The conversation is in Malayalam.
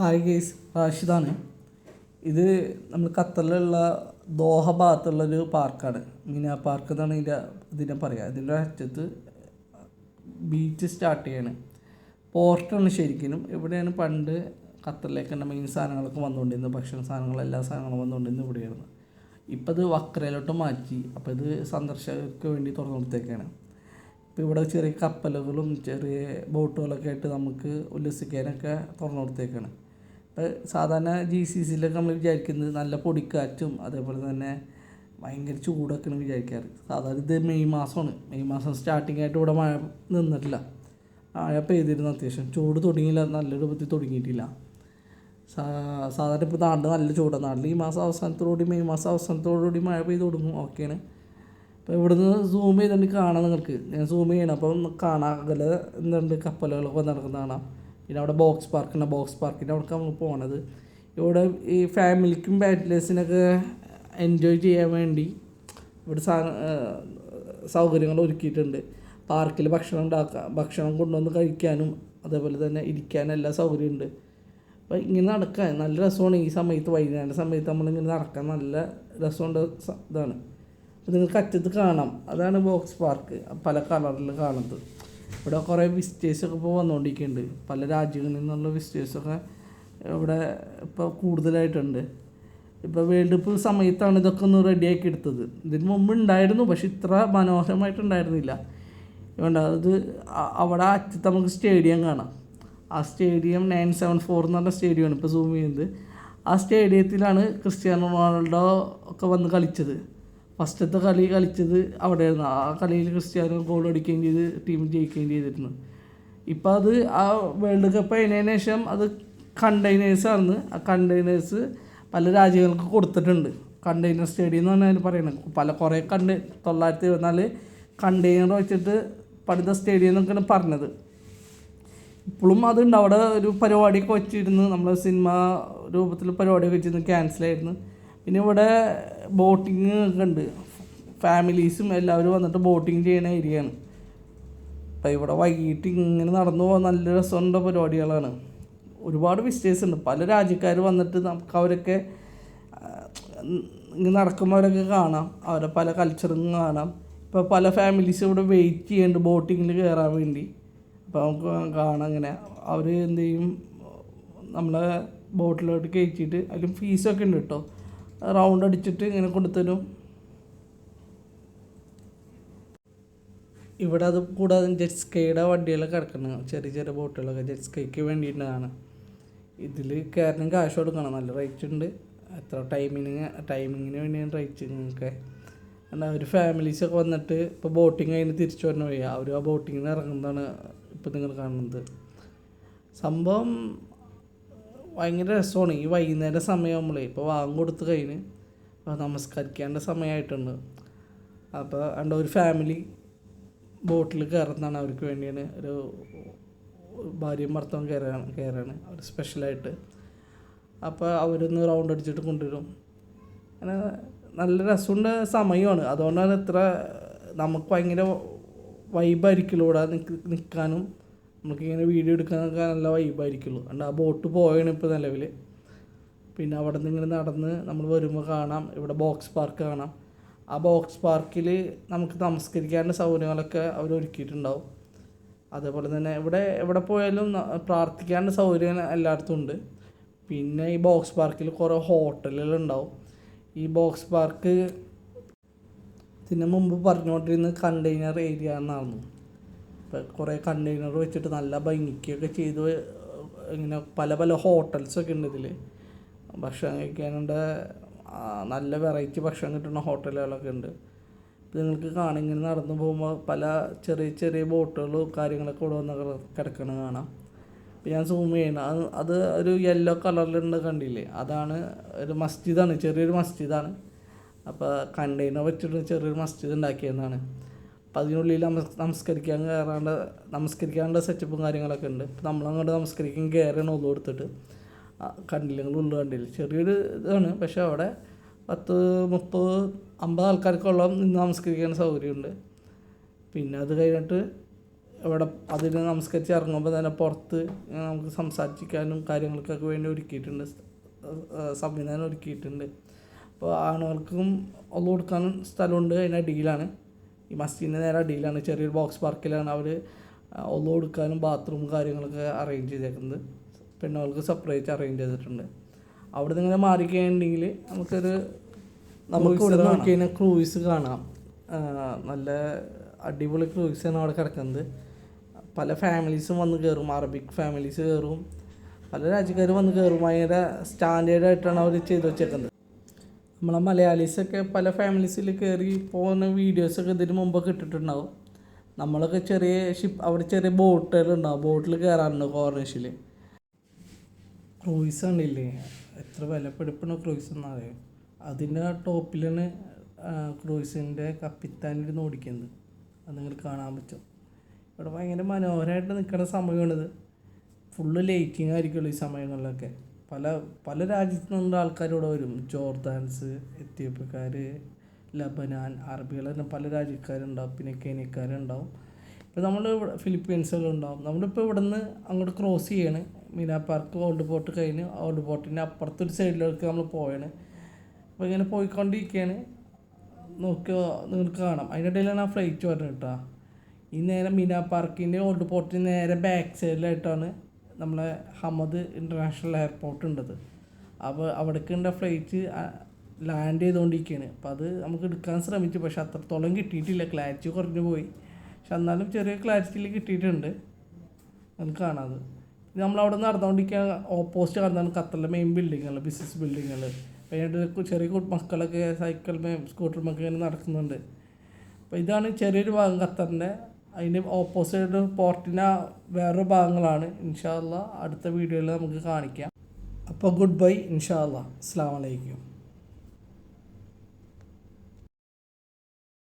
ഹായ് ഗേസ് റാഷിദാണ് ഇത് നമ്മൾ ഖത്തറിലുള്ള ദോഹ ഭാഗത്തുള്ളൊരു പാർക്കാണ്. മീന പാർക്ക് എന്നാണ് ഇതിന്റെ ഇതിനെ പറയുക ഇതിന്റെ അറ്റത്ത് ബീച്ച് സ്റ്റാർട്ട് ചെയ്യാണ്. പോർട്ടാണ് ശരിക്കും ഇവിടെയാണ് പണ്ട് ഖത്തറിലേക്ക് തന്നെ മെയിൻ സാധനങ്ങളൊക്കെ വന്നുകൊണ്ടിരുന്നത്. ഭക്ഷണ സാധനങ്ങൾ എല്ലാ സാധനങ്ങളും വന്നുകൊണ്ടിരുന്നത് ഇവിടെയായിരുന്നു. ഇപ്പോൾ ഇത് വക്രയിലോട്ട് മാറ്റി. അപ്പോൾ ഇത് സന്ദർശകർക്ക് വേണ്ടി തുറന്നു കൊടുത്തേക്കാണ്. ഇപ്പോൾ ഇവിടെ ചെറിയ കപ്പലുകളും ചെറിയ ബോട്ടുകളൊക്കെ ആയിട്ട് നമുക്ക് ഉല്ലസിക്കാനൊക്കെ തുറന്നു കൊടുത്തേക്കാണ്. സാധാരണ ജി സി സിയിലൊക്കെ നമ്മൾ വിചാരിക്കുന്നത് നല്ല പൊടിക്കാറ്റും അതേപോലെ തന്നെ ഭയങ്കര ചൂടൊക്കെയാണ് വിചാരിക്കാറ്. സാധാരണ ഇത് മെയ് മാസമാണ്. മെയ് മാസം സ്റ്റാർട്ടിങ് ആയിട്ട് ഇവിടെ മഴ നിന്നിട്ടില്ല. മഴ പെയ്തിരുന്നു അത്യാവശ്യം. ചൂട് തുടങ്ങിയില്ല. നല്ല രൂപത്തിൽ തുടങ്ങിയിട്ടില്ല. സാധാരണ ഇപ്പോൾ നാട്ടിൽ നല്ല ചൂടാണ് നാട്ടിൽ ഈ മാസം അവസാനത്തോടുകൂടി മെയ് മാസം അവസാനത്തോടുകൂടി മഴ പെയ്ത് തുടങ്ങും. ഓക്കെയാണ്. അപ്പോൾ ഇവിടുന്ന് സൂം ചെയ്തിട്ട് കാണാം നിങ്ങൾക്ക്. ഞാൻ സൂം ചെയ്യണം. അപ്പം കാണാം അകലെ എന്തുണ്ട് കപ്പലുകളൊക്കെ നടക്കുന്ന കാണാം. പിന്നെ അവിടെ ബോക്സ് പാർക്കുണ്ട് ബോക്സ് പാർക്കിന്റെ അവിടെ നമ്മൾ പോണത്. ഇവിടെ ഈ ഫാമിലിക്കും ബാറ്റ്ലേഴ്സിനൊക്കെ എൻജോയ് ചെയ്യാൻ വേണ്ടി ഇവിടെ സാ സൗകര്യങ്ങൾ ഒരുക്കിയിട്ടുണ്ട്. പാർക്കിൽ ഭക്ഷണം ഉണ്ടാക്കാം ഭക്ഷണം കൊണ്ടുവന്ന് കഴിക്കാനും അതേപോലെ തന്നെ ഇരിക്കാനും എല്ലാ സൗകര്യമുണ്ട് അപ്പോൾ ഇങ്ങനെ നടക്കാൻ നല്ല രസമാണ് ഈ സമയത്ത് വൈകുന്നേരം സമയത്ത് നമ്മളിങ്ങനെ നടക്കാൻ നല്ല രസമുണ്ട് ഇതാണ്. അപ്പോൾ നിങ്ങൾക്ക് അറ്റത്ത് കാണാം. അതാണ് ബോക്സ് പാർക്ക് പല കളറിൽ കാണുന്നത്. ഇവിടെ കുറേ വിസിറ്റേഴ്സൊക്കെ ഇപ്പോൾ വന്നുകൊണ്ടിരിക്കുന്നുണ്ട് പല രാജ്യങ്ങളിൽ നിന്നുള്ള വിസിറ്റേഴ്സൊക്കെ ഇവിടെ ഇപ്പോൾ കൂടുതലായിട്ടുണ്ട്. ഇപ്പോൾ വേൾഡ് കപ്പ് സമയത്താണ് ഇതൊക്കെ ഒന്ന് റെഡിയാക്കി എടുത്തത്. ഇതിന് മുമ്പ് ഉണ്ടായിരുന്നു പക്ഷെ ഇത്ര മനോഹരമായിട്ടുണ്ടായിരുന്നില്ല. വേണ്ട അത് അവിടെ അറ്റത്ത് നമുക്ക് സ്റ്റേഡിയം കാണാം. ആ സ്റ്റേഡിയം നയൻ സെവൻ ഫോർ എന്ന് പറഞ്ഞ സ്റ്റേഡിയമാണ് ഇപ്പോൾ സൂം ചെയ്യുന്നത്. ആ സ്റ്റേഡിയത്തിലാണ് ക്രിസ്ത്യാനോ റൊണാൾഡോ ഒക്കെ വന്ന് കളിച്ചത്. ഫസ്റ്റത്തെ കളി കളിച്ചത് അവിടെയായിരുന്നു. ആ കളിയിൽ ക്രിസ്ത്യാനോ ഗോൾ അടിക്കുകയും ചെയ്ത് ടീം ജയിക്കുകയും ചെയ്തിരുന്നു. ഇപ്പം അത് ആ വേൾഡ് കപ്പ് അതിനു ശേഷം അത് കണ്ടെയ്നേഴ്സാണ് ആ കണ്ടെയ്നേഴ്സ് പല രാജ്യങ്ങൾക്ക് കൊടുത്തിട്ടുണ്ട്. കണ്ടെയ്നർ സ്റ്റേഡിയം എന്ന് പറഞ്ഞാൽ പറയുന്നത് പല കുറേ കണ്ട തൊള്ളായിരത്തി ഇരുപത്തിനാല് കണ്ടെയ്നർ വെച്ചിട്ട് പഠിത്ത സ്റ്റേഡിയം എന്നൊക്കെയാണ് പറഞ്ഞത്. ഇപ്പോഴും അതുണ്ട്. അവിടെ ഒരു പരിപാടിയൊക്കെ വെച്ചിരുന്നു. നമ്മൾ സിനിമ രൂപത്തിൽ പരിപാടിയൊക്കെ വെച്ചിരുന്നു. ക്യാൻസലായിരുന്നു പിന്നെ ഇവിടെ ബോട്ടിങ് ഒക്കെ ഉണ്ട്. ഫാമിലീസും എല്ലാവരും വന്നിട്ട് ബോട്ടിങ് ചെയ്യുന്ന ഏരിയയാണ് അപ്പം ഇവിടെ വൈകിട്ട് ഇങ്ങനെ നടന്നു പോകാൻ നല്ല രസമുള്ള പരിപാടികളാണ്. ഒരുപാട് വിസിറ്റേഴ്സ് ഉണ്ട്. പല രാജ്യക്കാർ വന്നിട്ട് നമുക്ക് അവരൊക്കെ ഇങ്ങനെ നടക്കുമ്പോഴൊക്കെ കാണാം. അവരെ പല കൾച്ചറും കാണാം. ഇപ്പോൾ പല ഫാമിലീസ് ഇവിടെ വെയിറ്റ് ചെയ്യുന്നുണ്ട് ബോട്ടിങ്ങിൽ കയറാൻ വേണ്ടി. അപ്പോൾ നമുക്ക് കാണാം അങ്ങനെ. അവർ എന്ത് ചെയ്യും? നമ്മളെ ബോട്ടിലോട്ട് കയറ്റിയിട്ട് അതിലും ഫീസൊക്കെ ഉണ്ട് കേട്ടോ. റൗണ്ട് അടിച്ചിട്ട് ഇങ്ങനെ കൊടുത്തരും ഇവിടെ അത് കൂടാതെ ജെറ്റ് സ്കൈയുടെ വണ്ടികളൊക്കെ കിടക്കണം ചെറിയ ചെറിയ ബോട്ടുകളൊക്കെ ജെറ്റ് സ്കൈക്ക് വേണ്ടിയിട്ടാണ് ഇതിൽ കയറിനും കാശ് കൊടുക്കണം. നല്ല റേറ്റ് ഉണ്ട്. എത്ര ടൈമിന് ടൈമിങ്ങിന് വേണ്ടിയാണ് റേറ്റ് നിങ്ങൾക്ക്. എന്നാൽ ഒരു ഫാമിലീസൊക്കെ വന്നിട്ട് ഇപ്പോൾ ബോട്ടിങ് കഴിഞ്ഞ് തിരിച്ചു വരണ വഴി അവർ ആ ബോട്ടിങ്ങിന് ഇറങ്ങുന്നതാണ് ഇപ്പോൾ നിങ്ങൾ കാണുന്നത്. സംഭവം ഭയങ്കര രസമാണ്. ഈ വൈകുന്നേരം നമ്മൾ ഇപ്പോൾ വാങ്ങും കൊടുത്ത് കഴിഞ്ഞ് നമസ്കരിക്കേണ്ട സമയമായിട്ടുണ്ട് അപ്പോൾ അണ്ട് ഒരു ഫാമിലി ബോട്ടിൽ കയറുന്നതാണ് അവർക്ക് വേണ്ടിയാണ് ഒരു ഭാര്യയും ഭർത്താവും കയറാണ് കയറാണ് അവർ സ്പെഷ്യലായിട്ട് അപ്പോൾ അവരൊന്ന് റൗണ്ട് അടിച്ചിട്ട് കൊണ്ടുവരും. അങ്ങനെ നല്ല രസമുണ്ട് സമയമാണ്. അതുകൊണ്ടാണ് ഇത്ര നമുക്ക് ഭയങ്കര വൈബായിരിക്കുള്ളൂ ഇവിടെ നിൽക്ക് നിൽക്കാനും നമുക്കിങ്ങനെ വീഡിയോ എടുക്കാനൊക്കെ നല്ല വൈബായിരിക്കുള്ളൂ അതുകൊണ്ട് ആ ബോട്ട് പോയാണ് ഇപ്പോൾ നിലവിൽ പിന്നെ അവിടെ നിന്ന് ഇങ്ങനെ നടന്ന് നമ്മൾ വരുമ്പോൾ കാണാം. ഇവിടെ ബോക്സ് പാർക്ക് കാണാം. ആ ബോക്സ് പാർക്കിൽ നമുക്ക് നമസ്കരിക്കാനുള്ള സൗകര്യങ്ങളൊക്കെ അവർ ഒരുക്കിയിട്ടുണ്ടാവും. അതേപോലെ തന്നെ ഇവിടെ എവിടെ പോയാലും പ്രാർത്ഥിക്കാനുള്ള സൗകര്യം എല്ലായിടത്തും ഉണ്ട്. പിന്നെ ഈ ബോക്സ് പാർക്കിൽ കുറേ ഹോട്ടലുകൾ ഉണ്ടാവും. ഈ ബോക്സ് പാർക്ക് ഇതിന് മുമ്പ് പറഞ്ഞുകൊണ്ടിരുന്നത് കണ്ടെയ്നർ ഏരിയ എന്നായിരുന്നു ഇപ്പം കുറേ കണ്ടെയ്നർ വെച്ചിട്ട് നല്ല ഭംഗിക്കൊക്കെ ചെയ്ത്. ഇങ്ങനെ പല പല ഹോട്ടൽസൊക്കെ ഉണ്ട് ഇതിൽ ഭക്ഷണം കഴിക്കാനുണ്ട്. നല്ല വെറൈറ്റി ഭക്ഷണം കിട്ടുന്ന ഹോട്ടലുകളൊക്കെ ഉണ്ട്. നിങ്ങൾക്ക് കാണാൻ ഇങ്ങനെ നടന്നു പോകുമ്പോൾ പല ചെറിയ ചെറിയ ബോട്ടുകളും കാര്യങ്ങളൊക്കെ ഇവിടെ വന്ന് കിടക്കണ കാണാം. ഇപ്പം ഞാൻ സൂം ചെയ്യണം അത് അത് ഒരു യെല്ലോ കളറിലുണ്ട് കണ്ടില്ലേ? അതാണ് ഒരു മസ്ജിദാണ് ചെറിയൊരു മസ്ജിദാണ് അപ്പോൾ കണ്ടെയ്നർ വെച്ചിട്ട് ചെറിയൊരു മസ്ജിദ് ഉണ്ടാക്കിയതാണ് അപ്പം അതിനുള്ളിൽ നമസ് നമസ്കരിക്കാൻ കയറാണ്ട് നമസ്കരിക്കാനുള്ള സെറ്റപ്പും കാര്യങ്ങളൊക്കെ ഉണ്ട്. ഇപ്പം നമ്മളങ്ങോട്ട് നമസ്കരിക്കാൻ കയറണം ഉള്ളു കൊടുത്തിട്ട് കണ്ടില്ലെങ്കിൽ കണ്ടില്ല ഉള്ളു കണ്ടില്ല. ചെറിയൊരു ഇതാണ്. പക്ഷേ അവിടെ പത്ത് മുപ്പത് അമ്പത് ആൾക്കാർക്കോളം നിന്ന് നമസ്കരിക്കാൻ സൗകര്യമുണ്ട്. പിന്നെ അത് കഴിഞ്ഞിട്ട് ഇവിടെ അതിന് നമസ്കരിച്ച് ഇറങ്ങുമ്പോൾ തന്നെ പുറത്ത് നമുക്ക് സംസാരിക്കാനും കാര്യങ്ങൾക്കൊക്കെ വേണ്ടി ഒരുക്കിയിട്ടുണ്ട്. സംവിധാനം ഒരുക്കിയിട്ടുണ്ട്. അപ്പോൾ ആണുങ്ങൾക്കും ഒന്നു കൊടുക്കാനും സ്ഥലമുണ്ട്. അതിന്റെ അടിയിലാണ്. ഈ മസ്ജിദിന്റെ നേരെ അടിയിലാണ് ചെറിയൊരു ബോക്സ് പാർക്കിലാണ് അവർ ഒന്നു കൊടുക്കാനും ബാത്റൂം കാര്യങ്ങളൊക്കെ അറേഞ്ച് ചെയ്തേക്കുന്നത്. പെണ്ണുങ്ങൾക്ക് സെപ്പറേറ്റ് അറേഞ്ച് ചെയ്തിട്ടുണ്ട്. അവിടെ നിന്ന് ഇങ്ങനെ മാറിക്കഴിഞ്ഞിട്ടുണ്ടെങ്കിൽ നമുക്കൊരു നമുക്ക് ഇവിടെ നോക്കി കഴിഞ്ഞാൽ ക്രൂയിസ് കാണാം. നല്ല അടിപൊളി ക്രൂയിസാണ് അവിടെ കിടക്കുന്നത്. പല ഫാമിലീസും വന്ന് കയറും അറബിക് ഫാമിലീസ് കയറും പല രാജ്യക്കാർ വന്ന് കയറും ഭയങ്കര സ്റ്റാൻഡേർഡായിട്ടാണ് അവർ ചെയ്ത് വെച്ചേക്കുന്നത്. നമ്മളെ മലയാളീസൊക്കെ പല ഫാമിലീസിൽ കയറി പോകുന്ന വീഡിയോസൊക്കെ ഇതിന് മുമ്പൊക്കെ ഇട്ടിട്ടുണ്ടാവും. നമ്മളൊക്കെ ചെറിയ ഷിപ്പ് അവിടെ ചെറിയ ബോട്ടുകളുണ്ടാവും. ബോട്ടിൽ കയറാറുണ്ട് കോർണിഷിൽ ക്രൂയിസ് കണ്ടില്ലേ? എത്ര വിലപ്പെടുപ്പണ ക്രൂയിസ് എന്നറിയാം അതിന്റെ ടോപ്പിലാണ് ക്രൂയിസിന്റെ കപ്പിത്താനിരുന്ന് ഓടിക്കുന്നത്. അത് നിങ്ങൾ കാണാൻ പറ്റും. ഇവിടെ ഭയങ്കര മനോഹരമായിട്ട് നിൽക്കുന്ന സമയമാണിത്. ഫുള്ള് ലൈറ്റിംഗ് ആയിരിക്കുമല്ലോ ഈ സമയങ്ങളിലൊക്കെ. പല പല രാജ്യത്തു നിന്നുള്ള ആൾക്കാർ ഇവിടെ വരും. ജോർദാൻസ് എത്യോപ്യക്കാർ ലബനാൻ അറബികൾ തന്നെ പല രാജ്യക്കാരുണ്ടാവും. പിന്നെ കെനിയക്കാരുണ്ടാവും. ഇപ്പോൾ നമ്മൾ ഫിലിപ്പീൻസുകളുണ്ടാവും നമ്മളിപ്പോൾ ഇവിടെ നിന്ന് അങ്ങോട്ട് ക്രോസ് ചെയ്യാണ്. മീനാ പാർക്ക് ഓൾഡ് പോർട്ട് കഴിഞ്ഞ് ഓൾഡ് പോർട്ടിന്റെ അപ്പുറത്തൊരു സൈഡിലേക്ക് നമ്മൾ പോയാണ് അപ്പോൾ ഇങ്ങനെ പോയിക്കൊണ്ടിരിക്കുകയാണ് നോക്കിയോ നിങ്ങൾക്ക് കാണാം. അതിന്റെ ഇടയിലാണ് ആ ഫ്ലൈറ്റ് വരുന്നത് കേട്ടോ. ഈ നേരെ മീനാ പാർക്കിന്റെ ഓൾഡ് പോർട്ടിന്റെ നേരെ ബാക്ക് സൈഡിലായിട്ടാണ് നമ്മളെ ഹമദ് ഇന്റർനാഷണൽ എയർപോർട്ട് ഉണ്ടത്. അപ്പോൾ അവിടേക്കുള്ള ഫ്ലൈറ്റ് ലാൻഡ് ചെയ്തുകൊണ്ടിരിക്കുകയാണ് അപ്പോൾ അത് നമുക്ക് എടുക്കാൻ ശ്രമിച്ചു. പക്ഷെ അത്രത്തോളം കിട്ടിയിട്ടില്ല. ക്ലാരിറ്റി കുറഞ്ഞു പോയി. പക്ഷെ എന്നാലും ചെറിയ ക്ലാരിറ്റിയിൽ കിട്ടിയിട്ടുണ്ട്. നമുക്ക് ഇത് നമ്മളവിടെ നടന്നുകൊണ്ടിരിക്കുക ഓപ്പോസിറ്റ് കാണുന്നതാണ് ഖത്തറിലെ മെയിൻ ബിൽഡിങ്ങുകൾ ബിസിനസ് ബിൽഡിങ്ങുകൾ അതിനായിട്ട് ചെറിയ മക്കളൊക്കെ സൈക്കിൾമേയും സ്കൂട്ടർമൊക്കെ ഇങ്ങനെ നടക്കുന്നുണ്ട്. അപ്പോൾ ഇതാണ് ചെറിയൊരു ഭാഗം ഖത്തറിന്റെ അതിന്റെ ഓപ്പോസിറ്റ് പോർട്ടിന്റെ വേറൊരു ഭാഗങ്ങളാണ്. ഇൻഷാല്ല അടുത്ത വീഡിയോയിൽ നമുക്ക് കാണിക്കാം. അപ്പോൾ ഗുഡ് ബൈ ഇൻഷാല്ല അസ്സാം വലൈക്കും